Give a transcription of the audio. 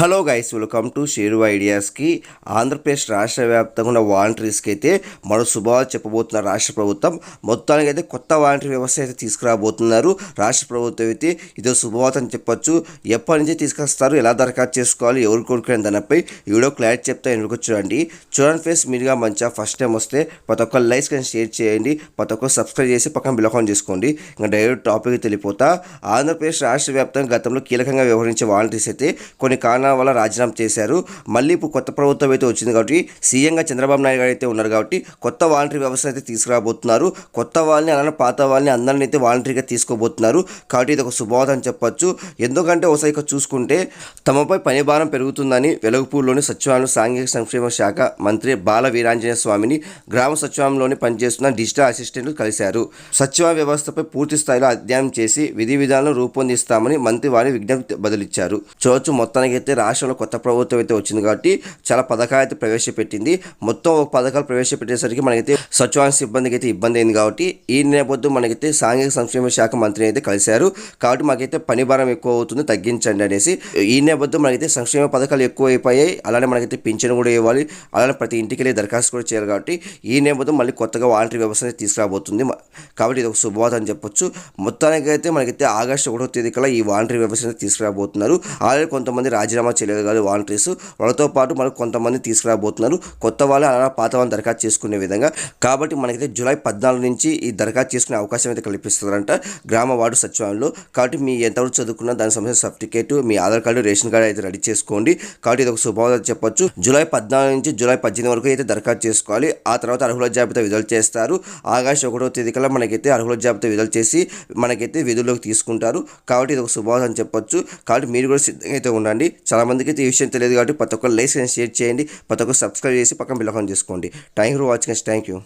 Hello guys welcome to Sheru ఐడియాస్కి Andhra Pradesh రాష్ట్ర వ్యాప్తంగా ఉన్న వాలంటీర్స్కి అయితే మరో శుభాలు చెప్పబోతున్న రాష్ట్ర ప్రభుత్వం. మొత్తానికి అయితే కొత్త వాలంటీర్ వ్యవస్థ అయితే తీసుకురాబోతున్నారు. రాష్ట్ర ప్రభుత్వం అయితే ఇదో శుభవార్త అని చెప్పొచ్చు. ఎప్పటి నుంచి తీసుకొస్తారు ఎలా దరఖాస్తు చేసుకోవాలి ఎవరు కొనుక్కునే దానిపై వీడియో క్లారిటీ చెప్తా ఎందుకు చూడండి చూడండి ఫేస్ మీరుగా మంచిగా ఫస్ట్ టైం వస్తే ప్రతి ఒక్క లైక్స్ కానీ షేర్ చేయండి. ప్రతి ఒక్క సబ్స్క్రైబ్ చేసి పక్కన బిలకౌన్ చేసుకోండి. ఇంకా డైరెక్ట్ టాపిక్ తెలిపోతా ఆంధ్రప్రదేశ్ రాష్ట్ర వ్యాప్తంగా గతంలో కీలకంగా వ్యవహరించే వాలంటీర్స్ అయితే కొన్ని కారణాలు వల్ల రాజీనామా చేశారు. మళ్ళీ ఇప్పుడు కొత్త ప్రభుత్వం అయితే వచ్చింది కాబట్టి సీఎంగా చంద్రబాబు నాయుడు గారు అయితే ఉన్నారు కాబట్టి కొత్త వాలంటరీ వ్యవస్థ అయితే తీసుకురాబోతున్నారు. కొత్త వాళ్ళని అలానే పాత వాళ్ళని అందరిని అయితే వాలంటరీగా తీసుకోబోతున్నారు. కాబట్టి ఇది ఒక శుభవార్త అని చెప్పొచ్చు. ఎందుకంటే ఒకసారి చూసుకుంటే తమపై పని భారం పెరుగుతుందని వెలుగుపూర్లోని సచివాలయం సాంఘిక సంక్షేమ శాఖ మంత్రి బాల వీరాంజనేయ స్వామిని గ్రామ సచివాలయంలోని పనిచేస్తున్న డిజిటల్ అసిస్టెంట్లు కలిశారు. సచివాలయ వ్యవస్థపై పూర్తి స్థాయిలో అధ్యయనం చేసి విధి విధానాలను రూపొందిస్తామని మంత్రి వారి విజ్ఞప్తి బదిలిచ్చారు. చూడొచ్చు మొత్తానికి అయితే రాష్ట్రంలో కొత్త ప్రభుత్వం అయితే వచ్చింది కాబట్టి చాలా పథకాలు అయితే ప్రవేశపెట్టింది. మొత్తం ఒక పథకాలు ప్రవేశపెట్టేసరికి మనకైతే సచివాలయ సిబ్బందికి అయితే ఇబ్బంది అయింది కాబట్టి ఈ నేపథ్యం మనకైతే సాంఘిక సంక్షేమ శాఖ మంత్రి అయితే కలిశారు. కాబట్టి మాకైతే పని భారం ఎక్కువ అవుతుంది తగ్గించండి అనేసి. ఈ నేపథ్యం మనకైతే సంక్షేమ పథకాలు ఎక్కువ అయిపోయాయి అలానే మనకైతే పింఛన్ కూడా ఇవ్వాలి. అలానే ప్రతి ఇంటికి వెళ్ళి దరఖాస్తు కూడా చేయాలి కాబట్టి ఈ నేపథ్యం మళ్ళీ కొత్తగా వాలంటరీ వ్యవస్థ అయితే తీసుకురాబోతుంది. కాబట్టి ఇది ఒక శుభవార్త అని చెప్పొచ్చు. మొత్తానికి అయితే మనకైతే ఆగస్టు ఒకటో తేదీ కల్లా ఈ వాలంటరీ వ్యవస్థ తీసుకురాబోతున్నారు. అలాగే కొంతమంది రాజీనామా చేయలేదు కాదు వాలంటీర్స్ వాళ్ళతో పాటు మనకు కొంతమంది తీసుకురాబోతున్నారు. కొత్త వాళ్ళు అలా పాత వాళ్ళని దరఖాస్తు చేసుకునే విధంగా. కాబట్టి మనకైతే జూలై పద్నాలుగు నుంచి ఈ దరఖాస్తు చేసుకునే అవకాశం అయితే కల్పిస్తున్నారంట గ్రామ వార్డు సచివాలయంలో. కాబట్టి మీ ఎంతవరకు చదువుకున్నా దానికి సంబంధించిన సర్టిఫికేట్ మీ ఆధార్ కార్డు రేషన్ కార్డు అయితే రెడీ చేసుకోండి. కాబట్టి ఇది ఒక శుభవార్త చెప్పొచ్చు. జూలై పద్నాలుగు నుంచి జూలై పద్దెనిమిది వరకు అయితే దరఖాస్తు చేసుకోవాలి. ఆ తర్వాత అర్హుల జాబితా విడుదల చేస్తారు. ఆగస్టు ఒకటో తేదీ కల్లా మనకైతే అర్హుల జాబితా విడుదల చేసి మనకైతే విధుల్లోకి తీసుకుంటారు. కాబట్టి ఇది ఒక శుభవార్త అని చెప్పొచ్చు. కాబట్టి మీరు కూడా సిద్ధంగా అయితే ఉండండి. చాలా మందికి అయితే ఈ విషయం తెలియదు కాబట్టి ప్రతి ఒక్కరు లైక్ అండ్ షేర్ చేయండి ప్రతి ఒక్కరు సబ్స్క్రైబ్ చేసి పక్కన బిల్లకం చేసుకోండి thank you for watching thank you